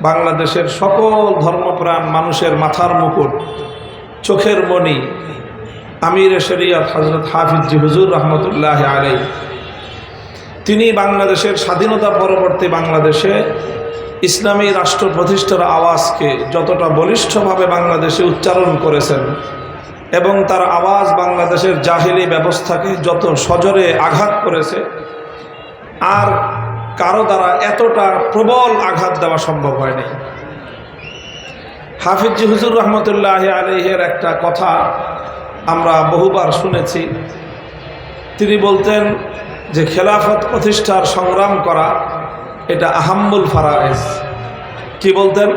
বাংলাদেশের সকল ধর্মপ্রাণ মানুষের মাথার মুকুট, চোখের মণি, আমির শরিয়ত হজরত হাফিজি হুজুর রহমতুল্লাহ আলাই তিনি বাংলাদেশের স্বাধীনতা পরবর্তী বাংলাদেশে ইসলামী রাষ্ট্র প্রতিষ্ঠার আওয়াজকে যতটা বলিষ্ঠভাবে বাংলাদেশে উচ্চারণ করেছেন এবং তার আওয়াজ বাংলাদেশের জাহিলি ব্যবস্থাকে যত সজরে আঘাত করেছে, আর কারও দ্বারা এতটা প্রবল আঘাত দেওয়া সম্ভব হয়নি। হাফিজ হুজুর রহমতুল্লাহ আলহের একটা কথা আমরা বহুবার শুনেছি। তিনি বলতেন যে খেলাফত প্রতিষ্ঠার সংগ্রাম করা, এটা আহাম্মুল ফারায়েজ। কি বলতেন?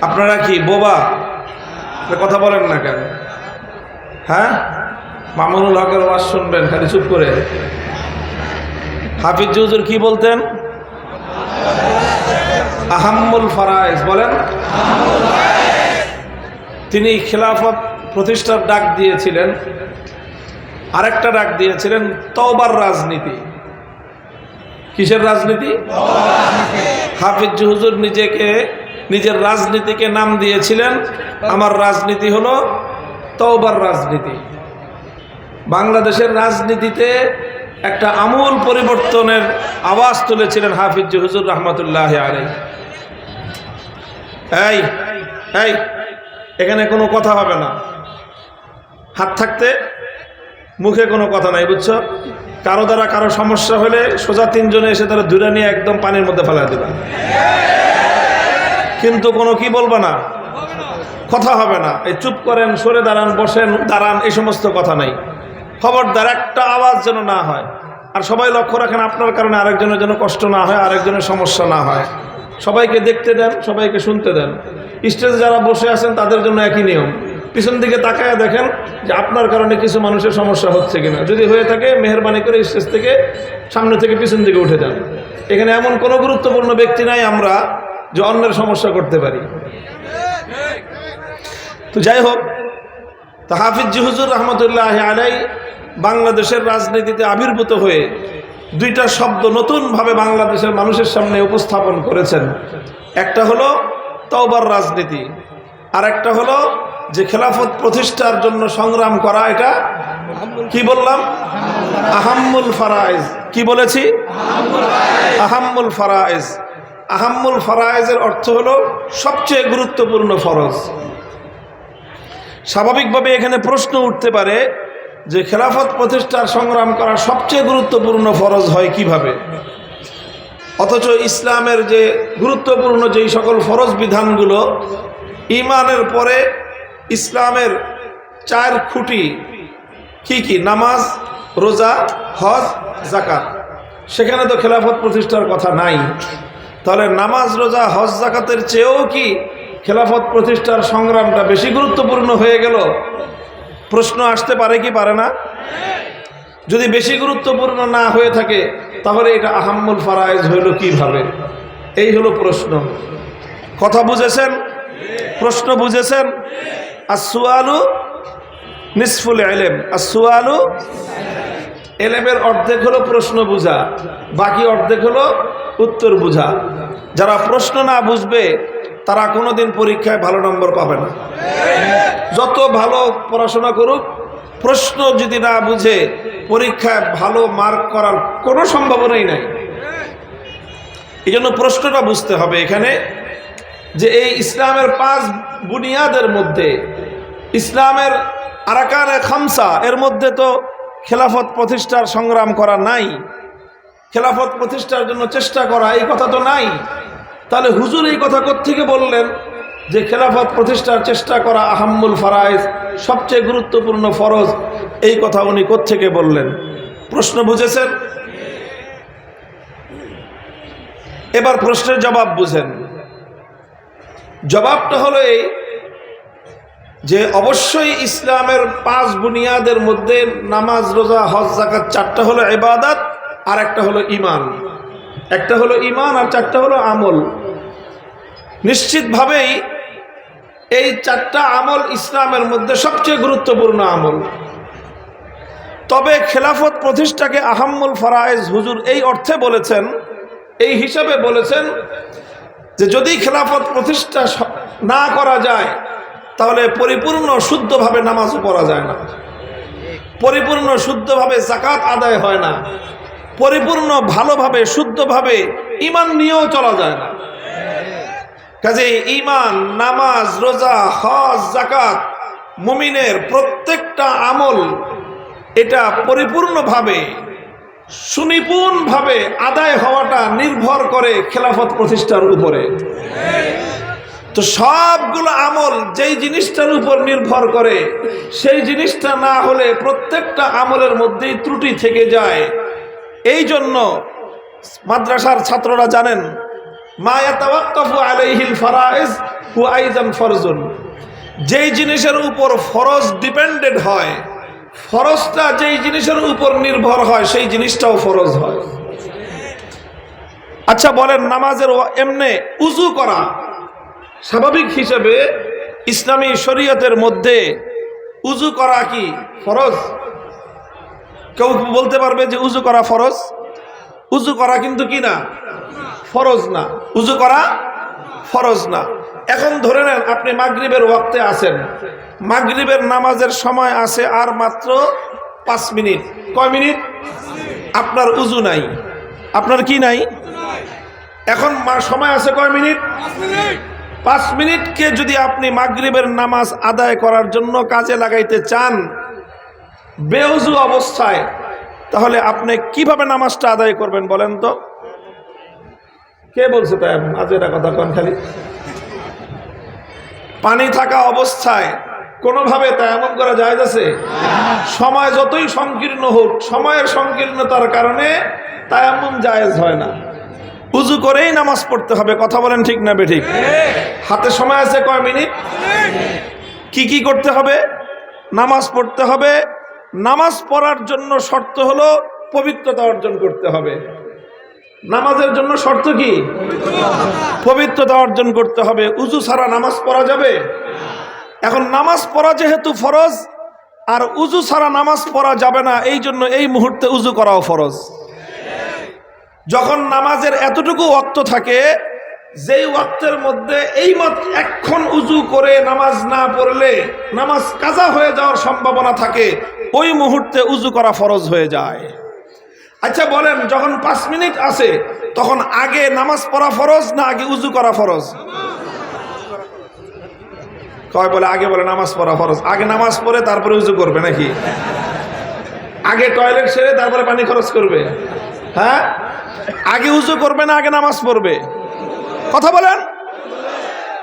আপনারা কি বোবা? কথা বলেন না কেন? হ্যাঁ? মামুনুল হকের ওয়াজ শুনবেন, খালি চুপ করে। হাফিজ হুজুর কি বলতেন? আহাম্মুল ফারায়েজ বলেন, তিনি খেলাফত প্রতিষ্ঠার ডাক দিয়েছিলেন, আরেকটা ডাক দিয়েছিলেন, তওবার রাজনীতি। কিসের রাজনীতি? হাফিজ হুজুর নিজেকে, নিজের রাজনীতিকে নাম দিয়েছিলেন। আমার রাজনীতি হলো তওবার রাজনীতি। বাংলাদেশের রাজনীতিতে একটা আমূল পরিবর্তনের আওয়াজ তুলেছিলেন হাফিজ হুজুর রহমতুল্লাহ আলাই এই এই, এখানে কোনো কথা হবে না। হাত থাকতে, মুখে কোনো কথা নাই, বুঝছ? কারও দ্বারা কারও সমস্যা হলে সোজা তিনজনে এসে তারা দূরে নিয়ে একদম পানির মধ্যে ফেলা দেবে। কিন্তু কোনো কি বলবে না? কথা হবে না। এই চুপ করেন, সরে দাঁড়ান, বসেন, দাঁড়ান, এই সমস্ত কথা নাই। খবরদার, একটা আওয়াজ যেন না হয়। আর সবাই লক্ষ্য রাখেন, আপনার কারণে আরেকজনের যেন কষ্ট না হয়, আরেকজনের সমস্যা না হয়। সবাইকে দেখতে দেন, সবাইকে শুনতে দেন। স্টেজে যারা বসে আছেন, তাদের জন্য একই নিয়ম। পিছন দিকে তাকায় দেখেন যে আপনার কারণে কিছু মানুষের সমস্যা হচ্ছে কিনা। যদি হয়ে থাকে, মেহরবানি করে স্টেজ থেকে সামনে থেকে পিছন দিকে উঠে যান। এখানে এমন কোনো গুরুত্বপূর্ণ ব্যক্তি নাই আমরা যে অন্যের সমস্যা করতে পারি। তো যাই হোক তা হাফিজ জিহুজুর রহমতুল্লাহ আলাই বাংলাদেশের রাজনীতিতে আবির্ভূত হয়ে দুইটা শব্দ নতুনভাবে বাংলাদেশের মানুষের সামনে উপস্থাপন করেছেন। একটা হলো তওবার রাজনীতি আর একটা হলো যে খেলাফত প্রতিষ্ঠার জন্য সংগ্রাম করা, এটা কি বললাম? আহাম্মুল ফারায়েজ। কি বলেছি? আহাম্মুল ফারায়েজ। আহাম্মুল ফারায়েজের অর্থ হলো সবচেয়ে গুরুত্বপূর্ণ ফরজ। স্বাভাবিকভাবে এখানে প্রশ্ন উঠতে পারে যে খেলাফত প্রতিষ্ঠার সংগ্রাম করা সবচেয়ে গুরুত্বপূর্ণ ফরজ হয় কীভাবে? অথচ ইসলামের যে গুরুত্বপূর্ণ যেই সকল ফরজ বিধানগুলো ইমানের পরে ইসলামের চার খুঁটি কি কি? নামাজ, রোজা, হজ জাকাত সেখানে তো খেলাফত প্রতিষ্ঠার কথা নাই। তাহলে নামাজ, রোজা, হজ জাকাতের চেয়েও কি খেলাফত প্রতিষ্ঠার সংগ্রামটা বেশি গুরুত্বপূর্ণ হয়ে গেল? প্রশ্ন আসতে পারে কি পারে না? যদি বেশি গুরুত্বপূর্ণ না হয়ে থাকে, তাহলে এটা আহাম্মুল ফারায়েজ হইল কীভাবে? এই হলো প্রশ্ন। কথা বুঝেছেন? প্রশ্ন বুঝেছেন? আর সুয়ালু নিসফুল এলেম আর সুয়ালু এলেমের অর্ধেক হলো প্রশ্ন বুঝা, বাকি অর্ধেক হলো উত্তর বুঝা। যারা প্রশ্ন না বুঝবে তারা কোনোদিন পরীক্ষায় ভালো নম্বর পাবে না। যত ভালো পড়াশোনা করুক, প্রশ্ন যদি না বুঝে, পরীক্ষায় ভালো মার্ক করার কোনো সম্ভাবনাই নাই। এই জন্য প্রশ্নটা বুঝতে হবে এখানে যে এই ইসলামের পাঁচ বুনিয়াদের মধ্যে, ইসলামের আরাকানে খামসা, এর মধ্যে তো খেলাফত প্রতিষ্ঠার সংগ্রাম করা নাই। খেলাফত প্রতিষ্ঠার জন্য চেষ্টা করা, এই কথা তো নাই। তাহলে হুজুর এই কথা থেকে বললেন যে খেলাফত প্রতিষ্ঠার চেষ্টা করা আহাম্মুল ফারাইজ সবচেয়ে গুরুত্বপূর্ণ ফরজ? এই কথা উনি থেকে বললেন? প্রশ্ন বুঝেছেন? এবার প্রশ্নের জবাব বুঝেন। জবাবটা হলো এই যে অবশ্যই ইসলামের পাঁচ বুনিয়াদের মধ্যে নামাজ, রোজা, হজ জাকাত চারটা হলো এবাদাত আর একটা হলো ইমান একটা হলো ইমান আর চারটা হলো আমল। নিশ্চিতভাবেই এই চারটা আমল ইসলামের মধ্যে সবচেয়ে গুরুত্বপূর্ণ আমল। তবে খেলাফত প্রতিষ্ঠাকে আহাম্মুল ফরায়েজ হুজুর এই অর্থে বলেছেন, এই হিসাবে বলেছেন যে যদি খেলাফত প্রতিষ্ঠা না করা যায়, তাহলে পরিপূর্ণ শুদ্ধভাবে নামাজও পড়া যায় না। পরিপূর্ণ শুদ্ধভাবে জাকাত আদায় হয় না। পরিপূর্ণ ভালোভাবে, শুদ্ধভাবে ইমান নিয়েও চলা যায় না। কাজে ইমান নামাজ, রোজা, হজ জাকাত মুমিনের প্রত্যেকটা আমল এটা পরিপূর্ণভাবে, সুনিপুণভাবে আদায় হওয়াটা নির্ভর করে খেলাফত প্রতিষ্ঠার উপরে। তো সবগুলো আমল যেই জিনিসটার উপর নির্ভর করে, সেই জিনিসটা না হলে প্রত্যেকটা আমলের মধ্যেই ত্রুটি থেকে যায়। এই জন্য মাদ্রাসার ছাত্ররা জানেন আলাইহিল ফারাইজ হু আইজান ফরজুন। যেই জিনিসের উপর ফরজ ডিপেন্ডেড হয়, ফরজটা যেই জিনিসের উপর নির্ভর হয়, সেই জিনিসটাও ফরজ হয়। আচ্ছা বলেন, নামাজের ও- এমনে উজু করা স্বাভাবিক হিসেবে ইসলামী শরীয়তের মধ্যে উজু করা কি ফরজ? কেউ বলতে পারবে যে উজু করা ফরজ? উজু করা কিন্তু কি না? ফরজ না। উজু করা ফরজ না। এখন ধরে নেন আপনি মাগরিবের ওয়াক্তে আছেন। মাগরিবের নামাজের সময় আছে আর মাত্র পাঁচ মিনিট। কয় মিনিট? আপনার উজু নাই। আপনার কি নাই? এখন সময় আছে কয় মিনিট। পাঁচ মিনিটকে যদি আপনি মাগরিবের নামাজ আদায় করার জন্য কাজে লাগাইতে চান, বেউজু অবস্থায় তাহলে আপনি কীভাবে নামাজটা আদায় করবেন বলেন তো? কে বলছে তাই? এখন আজ এটা কথা কন খালি। পানি থাকা অবস্থায় কোনোভাবে তা এমন করা যায় আছে? সময় যতই সংকীর্ণ হোক, সময়ের সংকীর্ণতার কারণে তা এমন জায়েজ হয় না। উজু করেই নামাজ পড়তে হবে, কথা বলেন ঠিক না বেঠিক? হাতে সময় আছে কয় মিনিট? কি কি করতে হবে? নামাজ পড়তে হবে নামাজ পড়ার জন্য শর্ত হলো পবিত্রতা অর্জন করতে হবে। নামাজের জন্য শর্ত কি? পবিত্রতা অর্জন করতে হবে। উজু ছাড়া নামাজ পড়া যাবে? এখন নামাজ পড়া যেহেতু ফরজ, আর উজু ছাড়া নামাজ পড়া যাবে না, এই জন্য এই মুহূর্তে উজু করাও ফরজ। যখন নামাজের এতটুকু ওক্ত থাকে, যেই ওয়াক্তের মধ্যে এই এক্ষণ উজু করে নামাজ না পড়লে নামাজ কাজা হয়ে যাওয়ার সম্ভাবনা থাকে। ওই মুহূর্তে উজু করা ফরজ হয়ে যায়। আচ্ছা বলেন, যখন পাঁচ মিনিট আছে তখন আগে নামাজ পড়া ফরজ না আগে উজু করা ফরজ? কয় বলে, আগে বলে নামাজ পড়া ফরজ। আগে নামাজ পড়ে তারপরে উজু করবে নাকি? আগে টয়লেট সেরে তারপরে পানি খরচ করবে। হ্যাঁ? আগে উজু করবে না আগে নামাজ পড়বে? কথা বলেন?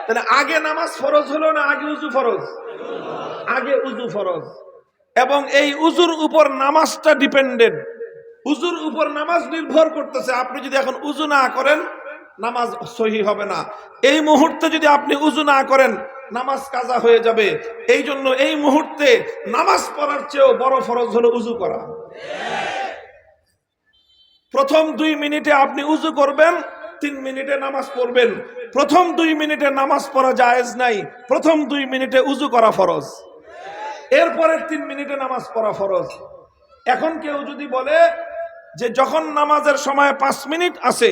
তাহলে আগে নামাজ ফরজ হলো না আগে উজু ফরজ? আগে উজু ফরজ। এবং এই উজুর উপর নামাজটা ডিপেন্ডেন্ট উজুর উপর নামাজ নির্ভর করতেছে, আপনি যদি এখন উজু না করেন, নামাজ সহি হবে না। এই মুহূর্তে যদি আপনি উজু না করেন, নামাজ কাজা হয়ে যাবে। এই জন্য এই মুহূর্তে নামাজ পড়ার চেয়েও বড় ফরজ হলো উজু করা। প্রথম দুই মিনিটে আপনি উজু করবেন, তিন মিনিটে নামাজ পড়বেন। প্রথম দুই মিনিটে নামাজ পড়া জায়েজ নাই, প্রথম দুই মিনিটে উজু করা ফরজ। এরপরের তিন মিনিটে নামাজ পড়া ফরজ। এখন কেউ যদি বলে যে যখন নামাজের সময় পাঁচ মিনিট আছে,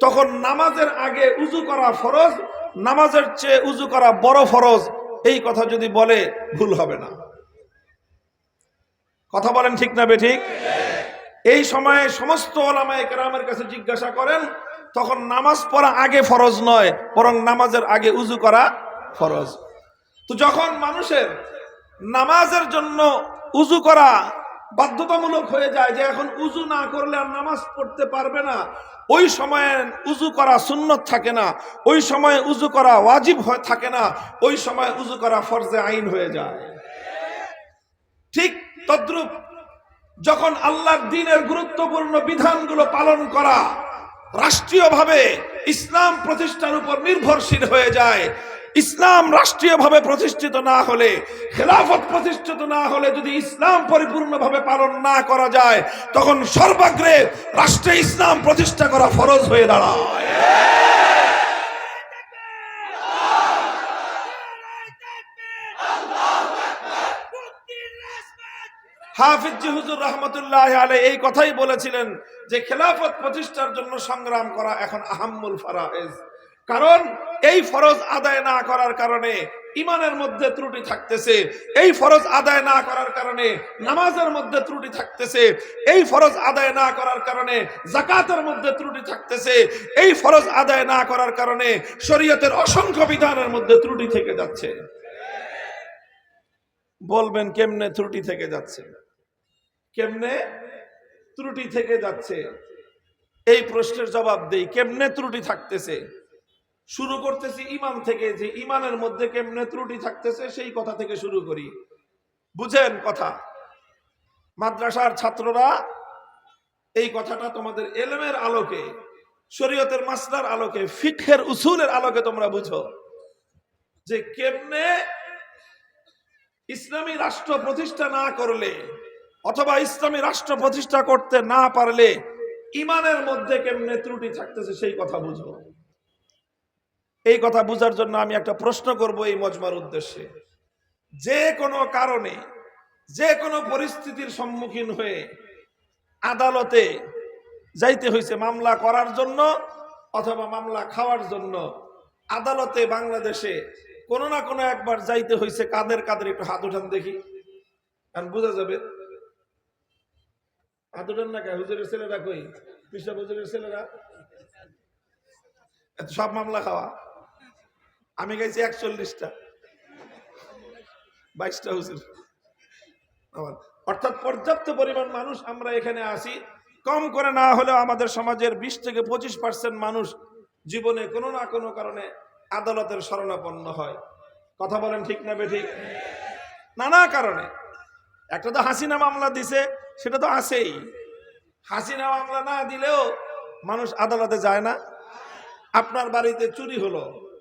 তখন নামাজের আগে উজু করা ফরজ, নামাজের চেয়ে উজু করা বড় ফরজ, এই কথা যদি বলে, ভুল হবে না। কথা বলেন ঠিক না বে ঠিক? এই সময়ে সমস্ত ওলামায়ে কাছে জিজ্ঞাসা করেন, তখন নামাজ পড়া আগে ফরজ নয়, বরং নামাজের আগে উজু করা ফরজ। তো যখন মানুষের নামাজের জন্য উজু করা বাধ্যতামূলক হয়ে যায় যে এখন উজু না করলে আর নামাজ পড়তে পারবে না। ওই সময়ে উজু করা সুন্নত থাকে না, ওই সময়ে উজু করা ওয়াজিব হয়ে থাকে না, ওই সময় উজু করা ফরজে আইন হয়ে যায়। ঠিক তদ্রুপ যখন আল্লাহর দিনের গুরুত্বপূর্ণ বিধানগুলো পালন করা রাষ্ট্রীয়ভাবে ইসলাম প্রতিষ্ঠার উপর নির্ভরশীল হয়ে যায় ইসলাম রাষ্ট্রীয়ভাবে প্রতিষ্ঠিত না হলে, খেলাফত প্রতিষ্ঠিত না হলে যদি ইসলাম পরিপূর্ণভাবে পালন না করা যায়, তখন সর্বাগ্রে রাষ্ট্রে ইসলাম প্রতিষ্ঠা করা ফরজ হয়ে দাঁড়ায়। হাফিজ হুজুর রহমতুল্লাহ আলাই এই কথাই বলেছিলেন যে, খেলাফত প্রতিষ্ঠার জন্য সংগ্রাম করা এখন আহাম্মুল ফারায়েজ কারণ এই ফরজ আদায় না করার কারণে ইমানের মধ্যে ত্রুটি থাকতেছে, এই ফরজ আদায় না করার কারণে নামাজের মধ্যে ত্রুটি থাকতেছে, এই ফরজ আদায় না করার কারণে জাকাতের মধ্যে ত্রুটি থাকতেছে, এই ফরজ আদায় না করার কারণে শরীয়তের অসংখ্য বিধানের মধ্যে ত্রুটি থেকে যাচ্ছে। বলবেন কেমনে ত্রুটি থেকে যাচ্ছে? কেমনে ত্রুটি থেকে যাচ্ছে? এই প্রশ্নের জবাব দেই, কেমনে ত্রুটি থাকতেছে? শুরু করতেছি ইমান থেকে যে ইমানের মধ্যে কেমনে ত্রুটি থাকতেছে সেই কথা থেকে শুরু করি। বুঝেন কথা? মাদ্রাসার ছাত্ররা এই কথাটা তোমাদের এলেমের আলোকে, শরীয়তের মাসলার আলোকে, ফিকহের উসুলের আলোকে তোমরা বুঝো যে কেমনে ইসলামী রাষ্ট্র প্রতিষ্ঠা না করলে অথবা ইসলামী রাষ্ট্র প্রতিষ্ঠা করতে না পারলে ইমানের মধ্যে কেমনে ত্রুটি থাকতেছে সেই কথা বুঝো। এই কথা বুঝার জন্য আমি একটা প্রশ্ন করব এই মজমার উদ্দেশ্যে। যে কোনো কারণে, যে কোনো পরিস্থিতির সম্মুখীন হয়ে আদালতে যাইতে হয়েছে মামলা করার জন্য অথবা মামলা খাওয়ার জন্য, আদালতে বাংলাদেশে কোনো না কোনো একবার যাইতে হয়েছে কাদের কাদের একটু হাত উঠান দেখি। কারণ বোঝা যাবে, হাত উঠান না হুজুরের ছেলেরা কই? পিসা হুজুরের ছেলেরা? সব মামলা খাওয়া। আমি গেছি একচল্লিশটা। বাইশটা হুজুর। অর্থাৎ পর্যাপ্ত পরিমাণ মানুষ আমরা এখানে আসি কম করে না হলেও আমাদের সমাজের বিশ থেকে পঁচিশ পার্সেন্ট মানুষ জীবনে কোনো না কোনো কারণে আদালতের শরণাপন্ন হয়। কথা বলেন ঠিক না বেঠিক? নানা কারণে। একটা তো হাসিনা মামলা দিছে, সেটা তো আছেই। হাসিনা মামলা না দিলেও মানুষ আদালতে যায় না। আপনার বাড়িতে চুরি হলো।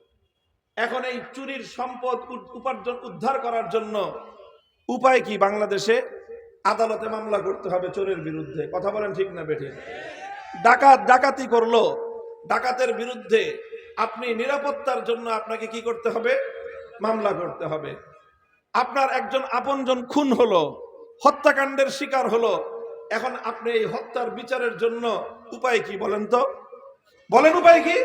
এখন এই চুরির সম্পদ উপার্জন উদ্ধার করার জন্য উপায় কি বাংলাদেশে? আদালতে মামলা করতে হবে চোরের বিরুদ্ধে। কথা বলেন ঠিক না বেঠে? ডাকাত ডাকাতি করল, ডাকাতের বিরুদ্ধে আপনি নিরাপত্তার জন্য আপনাকে কি করতে হবে? মামলা করতে হবে। আপনার একজন আপনজন খুন হলো, হত্যাকাণ্ডের শিকার হলো, এখন আপনি এই হত্যার বিচারের জন্য উপায় কি বলেন তো? বলেন উপায় কি?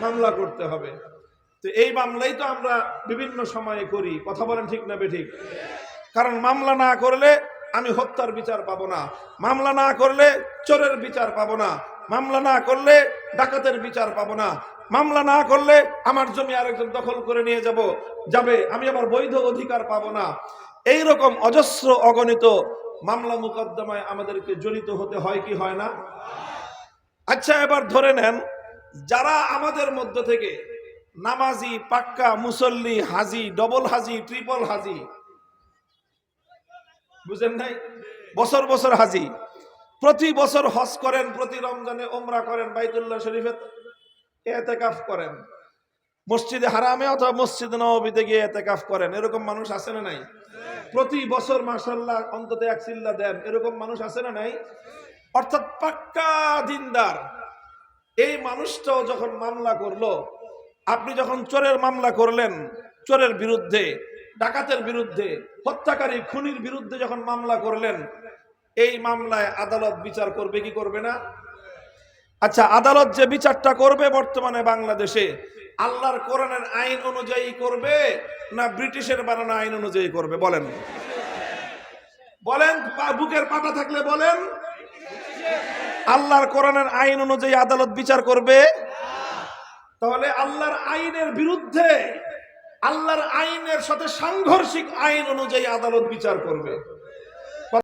মামলা করতে হবে। তো এই মামলাই তো আমরা বিভিন্ন সময়ে করি। কথা বলেন ঠিক না বেঠিক? কারণ মামলা না করলে আমি হত্যার বিচার পাবো না। মামলা না করলে চোরের বিচার পাবো না। মামলা না করলে ডাকাতের বিচার পাবো না। মামলা না করলে আমার জমি আরেকজন দখল করে নিয়ে যাব, যাবে। আমি আমার বৈধ অধিকার পাবো না। এই রকম অজস্র অগণিত মামলা মোকদ্দমায় আমাদেরকে জড়িত হতে হয় কি হয় না? আচ্ছা এবার ধরে নেন, যারা আমাদের মধ্য থেকে নামাজি, পাক্কা, মুসল্লি, হাজি, ডবল হাজি, ট্রিপল হাজি। বুঝেন নাই? বছর বছর হাজি। প্রতি বছর হজ করেন, প্রতি রমজানে ওমরা করেন, বাইতুল্লাহ শরীফে এতেকাফ করেন। মসজিদে হারামে অথবা মসজিদ নবীতে গিয়ে এতেকাফ করেন। এরকম মানুষ আছে না নাই? প্রতি বছর মাসাল্লাহ অন্তত এক চিল্লা দেন। এরকম মানুষ আছে না নাই? অর্থাৎ পাক্কা দিনদার। এই মানুষটাও যখন মামলা করল আপনি যখন চোরের মামলা করলেন, চোরের বিরুদ্ধে, ডাকাতের বিরুদ্ধে, হত্যাকারী খুনির বিরুদ্ধে যখন মামলা করলেন, এই মামলায় আদালত বিচার করবে কি করবে না? আচ্ছা আদালত যে বিচারটা করবে বর্তমানে বাংলাদেশে, আল্লাহর কোরআনের আইন অনুযায়ী করবে না ব্রিটিশের বানানো আইন অনুযায়ী করবে? বলেন। বলেন বুকের পাটা থাকলে বলেন। আল্লাহর কোরআনের আইন অনুযায়ী আদালত বিচার করবে? তাহলে আল্লাহর আইনের বিরুদ্ধে আল্লাহর আইনের সাথে সাংঘর্ষিক আইন অনুযায়ী আদালত বিচার করবে।